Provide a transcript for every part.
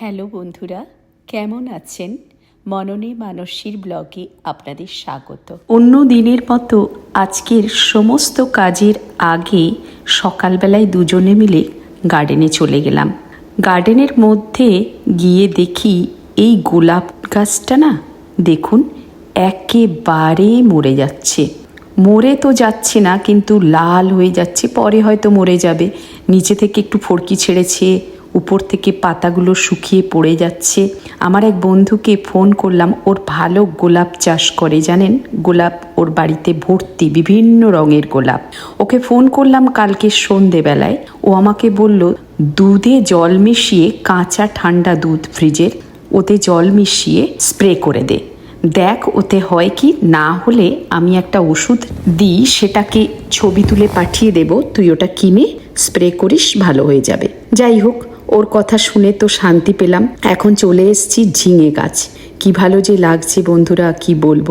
Hello বন্ধুরা, কেমন আছেন? মননে মানসীর ব্লগে আপনাদের স্বাগত। অন্য দিনের মতো আজকের সমস্ত কাজের আগে সকালবেলায় দুজনে মিলে গার্ডেনে চলে গেলাম। গার্ডেনের মধ্যে গিয়ে দেখি এই গোলাপ গাছটা না, দেখুন, একেবারে মরে যাচ্ছে। মরে তো যাচ্ছে না, কিন্তু লাল হয়ে যাচ্ছে, পরে হয়তো মরে যাবে। নিচে থেকে একটু ফড়কি ছেড়েছে উপর থেকে পাতাগুলো শুকিয়ে পড়ে যাচ্ছে। আমার এক বন্ধুকে ফোন করলাম, ওর ভালো গোলাপ চাষ করে জানেন? গোলাপ ওর বাড়িতে ভর্তি, বিভিন্ন রঙের গোলাপ। ওকে ফোন করলাম কালকে সন্ধেবেলায়। ও আমাকে বলল, দুধে জল মিশিয়ে কাঁচা ঠান্ডা দুধ ফ্রিজের, ওতে জল মিশিয়ে স্প্রে করে দে। দেখ ওতে হয় কি, না হলে আমি একটা ওষুধ দিই, সেটাকে ছবি তুলে পাঠিয়ে দেব, তুই ওটা কিনে স্প্রে করিস, ভালো হয়ে যাবে। যাই হোক ওর কথা শুনে তো শান্তি পেলাম। এখন চলে এসেছি ঝিঙে গাছ। কি ভালো যে লাগছে বন্ধুরা কি বলব?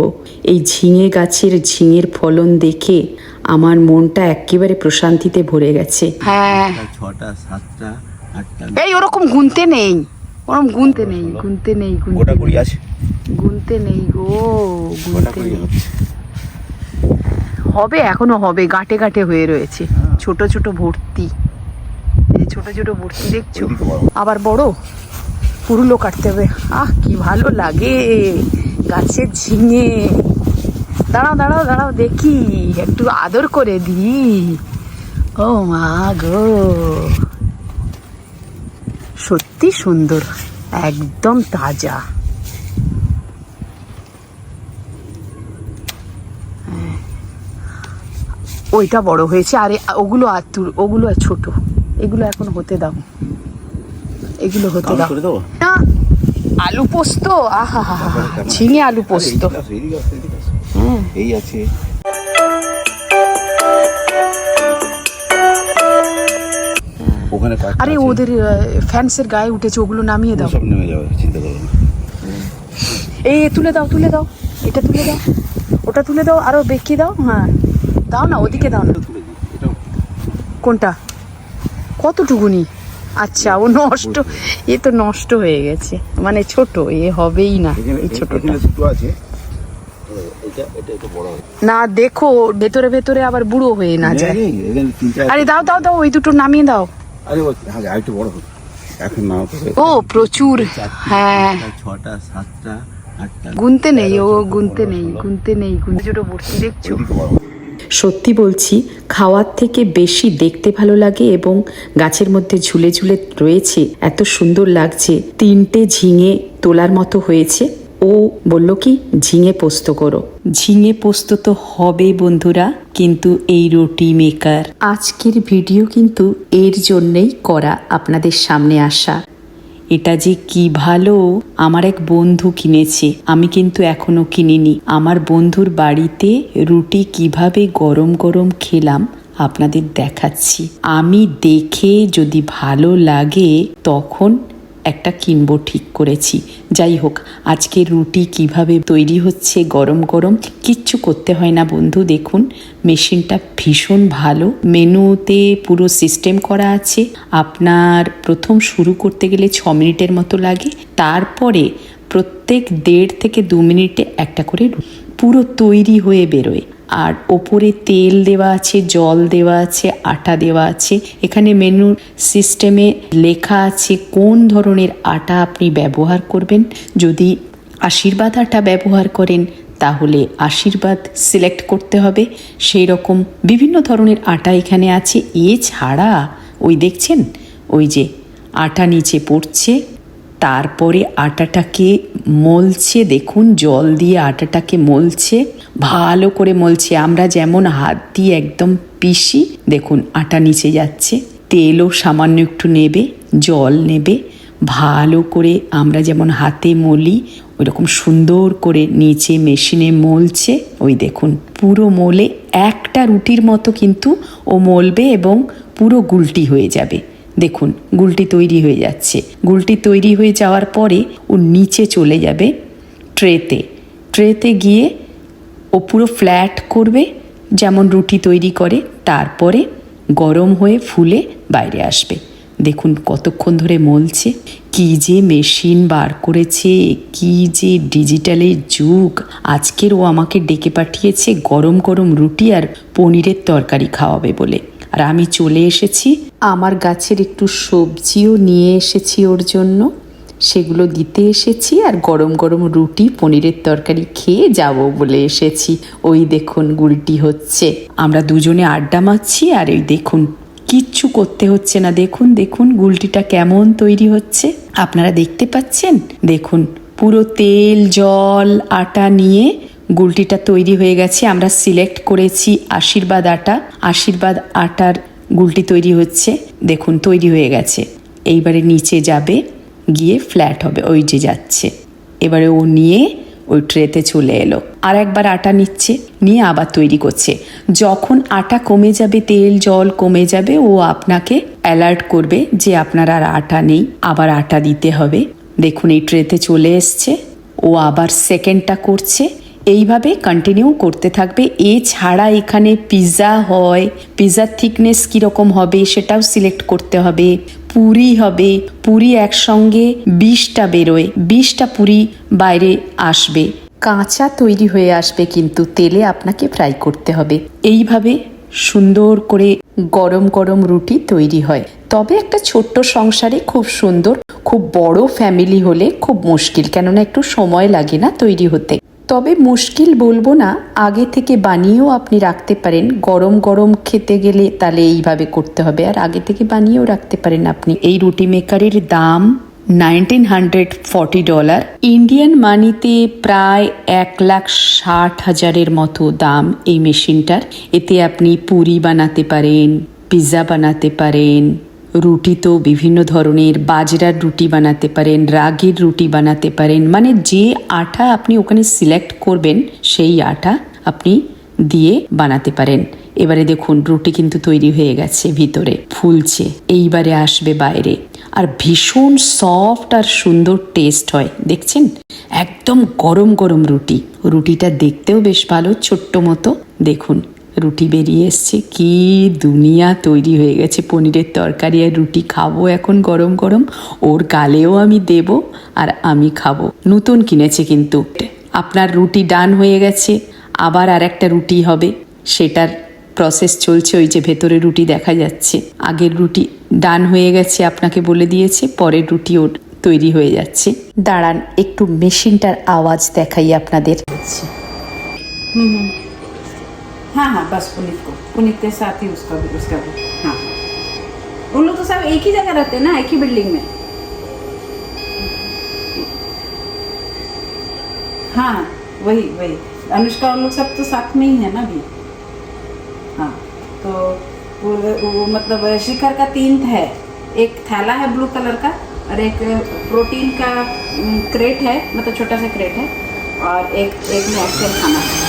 এই ঝিঙে গাছের ঝিঙের ফলন দেখে আমার মনটা একেবারে প্রশান্তিতে ভরে গেছে। হ্যাঁ। ছটা সাতটা এই ওরকম গুনতে নেই। ওরকম গুনতে নেই গুনতে নেই গুনতে নেই। কুড়ি আছে। গুনতে নেই গো গুনতে নেই। হবে এখনও হবে গাঁটে গাঁটে হয়ে রয়েছে। ছোট ছোট ভর্তি। ছোট ছোট ভর্তি দেখছ? আবার বড়? পুরুলো কাটতে হবে। আহ কি ভালো লাগে। গাছের ঝিঙে। দাঁড়াও দাঁড়াও দাঁড়াও দেখি। একটু আদর করে দি ও মা গো। সত্যি সুন্দর একদম তাজা। ওইটা বড় হয়েছে আর ওগুলো আতুর ওগুলো আর ছোট। এগুলো এখন হতে দাও। এগুলো হতে দাও। না আলু পোস্ত? আহা ঝিঙে আলু পোস্ত। এই আছে। ওখানে আরে ওদের ফ্যান্সের গায়ে উঠেছে ওগুলো নামিয়ে দাও। সব নেমে যাবে চিন্তা করো না। এই তুলে দাও তুলে দাও। এটা তুলে দাও। ওটা তুলে দাও আরও বেঁকিয়ে দাও। হ্যাঁ। দাও না ওদিকে দাও না। কোনটা? কতটুকুনি? আচ্ছা ও নষ্ট। এ তো নষ্ট হয়ে গেছে। মানে ছোট এ হবেই না এই ছোটটা। না দেখো ভেতরে ভেতরে আবার বুড়ো হয়ে না যায়। আরে দাও দাও দাও ওই দুটো নামিয়ে দাও। আরে ও বড় এখন নাও ও প্রচুর। হ্যাঁ। ছটা সাতটা গুনতে নেই ও গুনতে নেই গুনতে নেই গুনতে ছোট ভর্তি দেখছ। সত্যি বলছি খাওয়ার থেকে বেশি দেখতে ভালো লাগে এবং গাছের মধ্যে ঝুলে ঝুলে রয়েছে এত সুন্দর লাগছে। তিনটে ঝিঙে তোলার মতো হয়েছে। ও বলল কি ঝিঙে পোস্ত করো। ঝিঙে পোস্ত তো হবে বন্ধুরা কিন্তু এই রুটি মেকার। আজকের ভিডিও কিন্তু এর জন্যেই করা আপনাদের সামনে আসা। এটা যে কি ভালো, আমার এক বন্ধু কিনেছে, আমি কিন্তু এখনও কিনিনি। আমার বন্ধুর বাড়িতে রুটি কীভাবে গরম গরম খেলাম, আপনাদের দেখাচ্ছি। আমি দেখে যদি ভালো লাগে, তখন একটা কিনবো ঠিক করেছি। যাই হোক, আজকে রুটি কীভাবে তৈরি হচ্ছে গরম গরম কিচ্ছু করতে হয় না বন্ধু, দেখুন। মেশিনটা ভীষণ ভালো, মেনুতে পুরো সিস্টেম করা আছে। আপনার প্রথম শুরু করতে গেলে ছ মিনিটের মতো লাগে, তারপরে প্রত্যেক দেড় থেকে দু মিনিটে একটা করে পুরো তৈরি হয়ে বেরোয়। আর ওপরে তেল দেওয়া আছে, জল দেওয়া আছে, আটা দেওয়া আছে। এখানে মেনুর সিস্টেমে লেখা আছে কোন ধরনের আটা আপনি ব্যবহার করবেন। যদি আশীর্বাদ আটা ব্যবহার করেন, তাহলে আশীর্বাদ সিলেক্ট করতে হবে। সেই রকম বিভিন্ন ধরনের আটা এখানে আছে। এছাড়া ওই দেখছেন, ওই যে আটা নিচে পড়ছে, তারপরে আটাটাকে মলছে। দেখুন, জল দিয়ে আটাটাকে মলছে। ভালো করে মলছে। আমরা যেমন হাত দিয়ে একদম পিষি, দেখুন আটা নিচে যাচ্ছে, তেলও সামান্য একটু নেবে, জল নেবে, ভালো করে আমরা যেমন হাতে মলি ওই রকম সুন্দর করে নিচে মেশিনে মলছে, ওই দেখুন পুরো মোলে একটা রুটির মতো কিন্তু ও মলবে এবং পুরো গুলটি হয়ে যাবে। দেখুন গুলটি তৈরি হয়ে যাচ্ছে। গুলটি তৈরি হয়ে যাওয়ার পরে ও নিচে চলে যাবে ট্রেতে। ট্রেতে গিয়ে ও পুরো ফ্ল্যাট করবে, যেমন রুটি তৈরি করে, তারপরে গরম হয়ে ফুলে বাইরে আসবে। দেখুন কতক্ষণ ধরে মলছে। কি যে মেশিন বার করেছে, কি যে ডিজিটালের যুগ। আজকের ও আমাকে ডেকে পাঠিয়েছে গরম গরম রুটি আর পনিরের তরকারি খাওয়াবে বলে। আর আমি চলে এসেছি। আমার গাছের একটু সবজিও নিয়ে এসেছি ওর জন্য। সেগুলো দিতে এসেছি আর গরম গরম রুটি, পনিরের তরকারি খেয়ে যাব বলে এসেছি। ওই দেখুন গুলটি হচ্ছে। আমরা দুজনে আড্ডা মারছি আর এই দেখুন, কিচ্ছু করতে হচ্ছে না। দেখুন দেখুন গুলটিটা কেমন তৈরি হচ্ছে। আপনারা দেখতে পাচ্ছেন? দেখুন, পুরো তেল, জল, আটা নিয়ে গুলটিটা তৈরি হয়ে গেছে। আমরা সিলেক্ট করেছি আশীর্বাদ আটা। আশীর্বাদ আটার গুলটি তৈরি হচ্ছে। দেখুন, তৈরি হয়ে গেছে। এইবারে নিচে যাবে। গিয়ে ফ্ল্যাট হবে, ওই যে যাচ্ছে। এবারে ও নিয়ে ওই ট্রেতে চলে এলো। আর একবার আটা নিচ্ছে, নিয়ে আবার তৈরি করছে। যখন আটা কমে যাবে, তেল, জল কমে যাবে, ও আপনাকে অ্যালার্ট করবে যে আপনার আর আটা নেই, আবার আটা দিতে হবে। দেখুন, এই ট্রেতে চলে এসছে। ও আবার সেকেন্ডটা করছে। এইভাবে কন্টিনিউ করতে থাকবে। এছাড়া এখানে পিৎজা হয়। পিৎজার থিকনেস কীরকম হবে, সেটাও সিলেক্ট করতে হবে। পুরি হবে। পুরি একসঙ্গে বিশটা বেরোয়। বিশটা পুরি বাইরে আসবে। কাঁচা তৈরি হয়ে আসবে কিন্তু তেলে আপনাকে ফ্রাই করতে হবে। এইভাবে সুন্দর করে গরম গরম রুটি তৈরি হয়। তবে একটা ছোট্ট সংসারে খুব সুন্দর, খুব বড় ফ্যামিলি হলে খুব মুশকিল। কেননা একটু সময় লাগে না তৈরি হতে। তবে মুশকিল বলব না, আগে থেকে বানিয়েও আপনি রাখতে পারেন। গরম গরম খেতে গেলে তাহলে এইভাবে করতে হবে। আর আগে থেকে বানিয়েও রাখতে পারেন আপনি। এই রুটি মেকারের দাম nineteen hundred forty dollar. Indian মানিতে প্রায় এক লাখ ষাট হাজারের মতো দাম এই মেশিনটার। এতে আপনি পুরি বানাতে পারেন পিৎজা বানাতে পারেন রুটি তো বিভিন্ন ধরনের, বাজরার রুটি বানাতে পারেন, রাগের রুটি বানাতে পারেন মানে যে আটা আপনি ওখানে সিলেক্ট করবেন, সেই আটা আপনি দিয়ে বানাতে পারেন। এবারে দেখুন, রুটি কিন্তু তৈরি হয়ে গেছে ভিতরে, ফুলছে, এইবারে আসবে বাইরে। আর ভীষণ সফট আর সুন্দর টেস্ট হয়, দেখছেন? একদম গরম গরম রুটি। রুটিটা দেখতেও বেশ ভালো, ছোট্ট মতো, দেখুন। রুটি বেরিয়ে এসছে। কি দুনিয়া তৈরি হয়ে গেছে। পনিরের তরকারি আর রুটি খাব এখন গরম গরম। ওর গালেও আমি দেব আর আমি খাব। নতুন কিনেছে কিন্তু। আপনার রুটি ডান হয়ে গেছে। আবার আর একটা রুটি হবে। সেটার প্রসেস চলছে। ওই যে ভেতরে রুটি দেখা যাচ্ছে। আগের রুটি ডান হয়ে গেছে, আপনাকে বলে দিয়েছে। পরের রুটি ওর তৈরি হয়ে যাচ্ছে। দাঁড়ান, একটু মেশিনটার আওয়াজ দেখাই আপনাদের। हाँ हाँ बस पुनीत को। पुनीत के साथ ही उसका भी उसका भी। हाँ। उन लोग तो सब एक ही जगह रहते हैं ना एक ही बिल्डिंग में। हाँ वही वही। अनुष्का उन लोग सब तो साथ में ही है ना अभी। हाँ तो वो, वो मतलब शिखर का तीन है। एक थैला है ब्लू कलर का और एक प्रोटीन का क्रेट है मतलब छोटा सा क्रेट है। और एक एक में एक्सेल खाना है।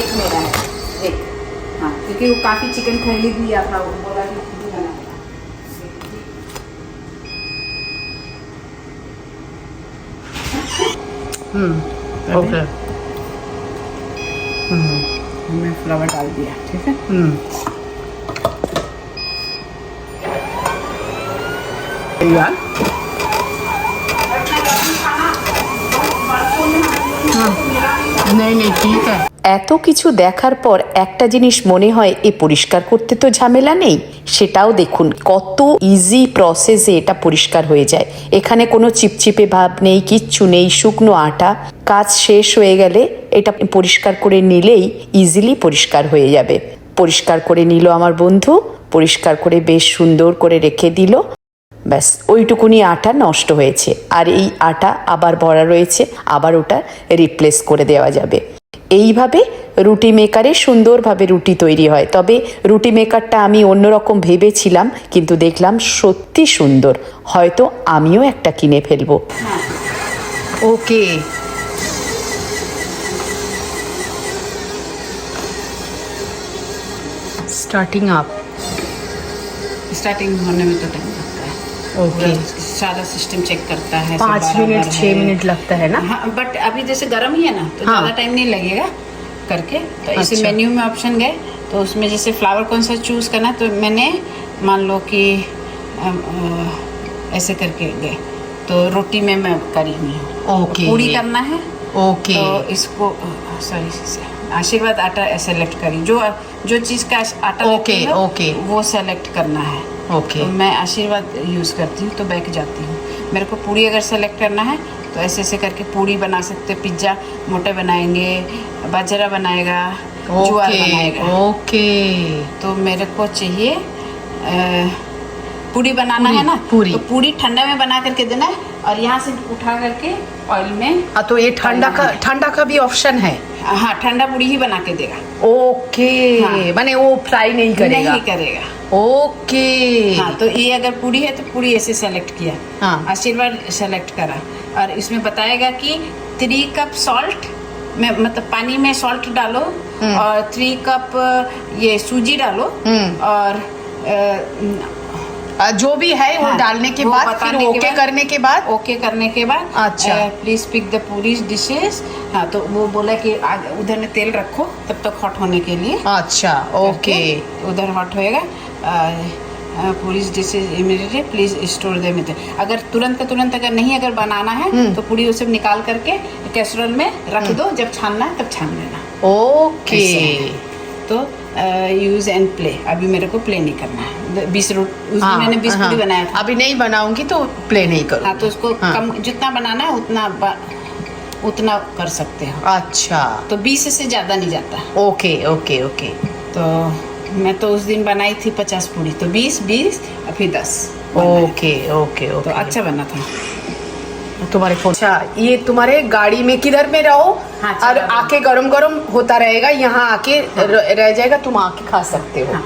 एक मेरा है एक। हाँ क्योंकि वो काफ़ी चिकन खरीद लिया था वो बोला कि खुद ही बनाएगा ओके हमने फ्लावर डाल दिया ठीक है? यार नहीं नहीं ठीक है। এত কিছু দেখার পর একটা জিনিস মনে হয়, এ পরিষ্কার করতে তো ঝামেলা নেই। সেটাও দেখুন, কত ইজি প্রসেসে এটা পরিষ্কার হয়ে যায়। এখানে কোনো চিপচিপে ভাব নেই, কিচ্ছু নেই, শুকনো আটা। কাজ শেষ হয়ে গেলে এটা পরিষ্কার করে নিলেই ইজিলি পরিষ্কার হয়ে যাবে। পরিষ্কার করে নিল আমার বন্ধু, পরিষ্কার করে বেশ সুন্দর করে রেখে দিল। ব্যাস, ওইটুকুনি আটা নষ্ট হয়েছে। আর এই আটা আবার ভরা রয়েছে, আবার ওটা রিপ্লেস করে দেওয়া যাবে। এইভাবে রুটি মেকারে সুন্দরভাবে রুটি তৈরি হয় তবে রুটি মেকারটা আমি অন্যরকম ভেবেছিলাম কিন্তু দেখলাম সত্যি সুন্দর হয়তো আমিও একটা কিনে ফেলবো ओके स्टार्टिंग अप स्टार्टिंग होने में तो टाइम लगता है ओके पूरा सारा सिस्टम चेक करता है पाँच मिनट छः मिनट लगता है ना? हाँ बट अभी जैसे गर्म ही है ना तो हाँ। ज़्यादा टाइम नहीं लगेगा करके। तो इसे अच्छा। मेन्यू में ऑप्शन गए तो उसमें जैसे फ्लावर कौन सा चूज़ करना है तो मैंने मान लो कि ऐसे करके गए। तो रोटी में मैं करी हुई हूँ। ओके पूरी करना है। ओके तो इसको सॉरी आशीर्वाद आटा सेलेक्ट करी। जो जो चीज़ का आटा ओके, ओके। वो सेलेक्ट करना है। ओके तो मैं आशीर्वाद यूज़ करती हूँ तो बैक जाती हूँ। मेरे को पूरी अगर सेलेक्ट करना है तो ऐसे ऐसे करके पूरी बना सकते पिज़्ज़ा मोटे बनाएँगे बाजरा बनाएगा ज्वार ओके बनाएगा। ओके तो मेरे को चाहिए पूरी बनाना पूरी, है ना? पूरी। तो पूरी ठंडा में बना करके देना है और यहाँ से उठा करके ऑयल में हाँ तो ये ठंडा का ठंडा का भी ऑप्शन है? हाँ ठंडा पूरी ही बना के देगा। ओके हाँ। माने वो फ्राई नहीं करेगा। नहीं करेगा। ओके हाँ तो ये अगर पूरी है तो पूरी ऐसे सेलेक्ट किया हाँ। आशीर्वाद सेलेक्ट करा और इसमें बताएगा कि थ्री कप सॉल्ट में मतलब पानी में सॉल्ट डालो और थ्री कप ये सूजी डालो हम्म। और जो भी है वो हाँ, डालने के वो बाद फिर बताने के ओके करने के बाद? ओके करने के बाद अच्छा। Please pick the puri dishes हाँ तो वो बोला कि उधर में तेल रखो तब तक हॉट होने के लिए। अच्छा ओके। उधर हॉट होएगा। Puri dishes immediately please store दे में अगर तुरंत का तुरंत अगर नहीं अगर बनाना है तो पूरी उसे निकाल करके कैसरोल में रख दो। जब छानना है तब छान लेना। ओके। तो यूज़ एंड प्ले अभी मेरे को प्ले नहीं करना है। बीस रोट हाँ, मैंने बीस हाँ। बनाया था। अभी नहीं बनाऊँगी तो प्ले नहीं करूँ हाँ तो उसको हाँ। कम जितना बनाना है उतना उतना कर सकते हो। अच्छा। तो बीस से ज़्यादा नहीं जाता। Okay okay okay. तो मैं तो उस दिन बनाई थी पचास पूरी तो बीस बीस और फिर दस। ओके ओके तो ओके। अच्छा बना था। तुम्हारे फ़ोन अच्छा ये तुम्हारे गाड़ी में किधर में रहो? हाँ, और आके गरम गरम होता रहेगा यहाँ आके र- रह जाएगा तुम आके खा सकते हो। हाँ।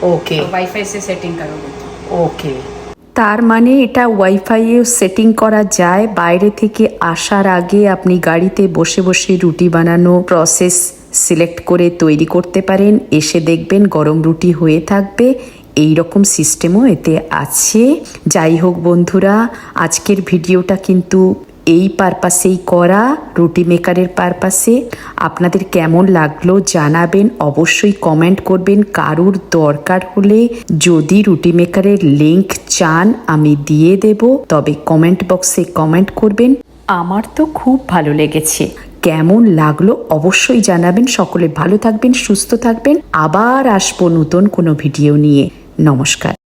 हाँ ओके तो वाईफाई से सेटिंग करोगे तो ओके তার মানে এটা ওয়াইফাইয়েও সেটিং করা যায় বাইরে থেকে আসার আগে আপনি গাড়িতে বসে বসে রুটি বানানো প্রসেস সিলেক্ট করে তৈরি করতে পারেন এসে দেখবেন গরম রুটি হয়ে থাকবে এই রকম সিস্টেমও এতে আছে যাই হোক বন্ধুরা আজকের ভিডিওটা কিন্তু এই পারপাসেই করা, রুটি মেকারের পারপাসে। আপনাদের কেমন লাগল জানাবেন, অবশ্যই কমেন্ট করবেন। কারুর দরকার হলে যদি রুটি মেকারের লিংক চান, আমি দিয়ে দেব। তবে কমেন্ট বক্সে কমেন্ট করবেন। আমার তো খুব ভালো লেগেছে। কেমন লাগল অবশ্যই জানাবেন। সকলে ভালো থাকবেন, সুস্থ থাকবেন। আবার আসব নতুন কোনো ভিডিও নিয়ে। নমস্কার।